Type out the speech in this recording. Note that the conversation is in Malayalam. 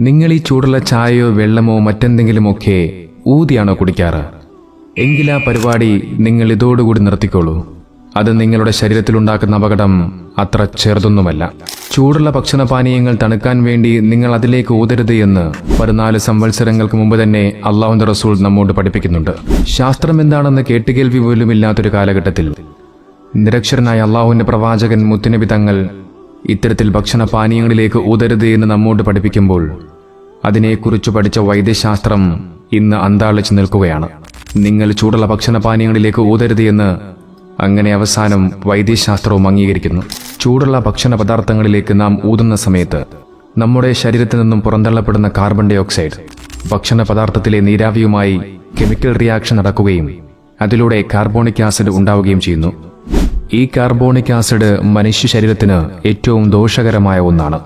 നിങ്ങൾ ഈ ചൂടുള്ള ചായയോ വെള്ളമോ മറ്റെന്തെങ്കിലുമൊക്കെ ഊതിയാണോ കുടിക്കാറ്? എങ്കിൽ ആ പരിപാടി നിങ്ങൾ ഇതോടുകൂടി നിർത്തിക്കോളൂ. അത് നിങ്ങളുടെ ശരീരത്തിലുണ്ടാക്കുന്ന അപകടം അത്ര ചെറുതൊന്നുമല്ല. ചൂടുള്ള ഭക്ഷണപാനീയങ്ങൾ തണുക്കാൻ വേണ്ടി നിങ്ങൾ അതിലേക്ക് ഊതരുത് എന്ന് പതിനാല് സംവത്സരങ്ങൾക്ക് മുമ്പ് തന്നെ അള്ളാഹുന്ദ റസൂൾ നമ്മോട് പഠിപ്പിക്കുന്നുണ്ട്. ശാസ്ത്രം എന്താണെന്ന് കേട്ടുകേൾവി പോലുമില്ലാത്തൊരു കാലഘട്ടത്തിൽ നിരക്ഷരനായ അള്ളാഹുവിന്റെ പ്രവാചകൻ മുത്തുനബി തങ്ങൾ ഇത്തരത്തിൽ ഭക്ഷണപാനീയങ്ങളിലേക്ക് ഊതരുത് എന്ന് നമ്മോട് പഠിപ്പിക്കുമ്പോൾ അതിനെക്കുറിച്ച് പഠിച്ച വൈദ്യശാസ്ത്രം ഇന്ന് അന്താളിച്ചു നിൽക്കുകയാണ്. നിങ്ങൾ ചൂടുള്ള ഭക്ഷണപാനീയങ്ങളിലേക്ക് ഊതരുത് എന്ന് അങ്ങനെ അവസാനം വൈദ്യശാസ്ത്രവും അംഗീകരിക്കുന്നു. ചൂടുള്ള ഭക്ഷണ പദാർത്ഥങ്ങളിലേക്ക് നാം ഊതുന്ന സമയത്ത് നമ്മുടെ ശരീരത്തിൽ നിന്നും പുറന്തള്ളപ്പെടുന്ന കാർബൺ ഡൈ ഓക്സൈഡ് ഭക്ഷണ പദാർത്ഥത്തിലെ നീരാവിയുമായി കെമിക്കൽ റിയാക്ഷൻ നടക്കുകയും അതിലൂടെ കാർബോണിക് ആസിഡ് ഉണ്ടാവുകയും ചെയ്യുന്നു. ഈ കാർബോണിക് ആസിഡ് മനുഷ്യ ശരീരത്തിന് ഏറ്റവും ദോഷകരമായ ഒന്നാണ്.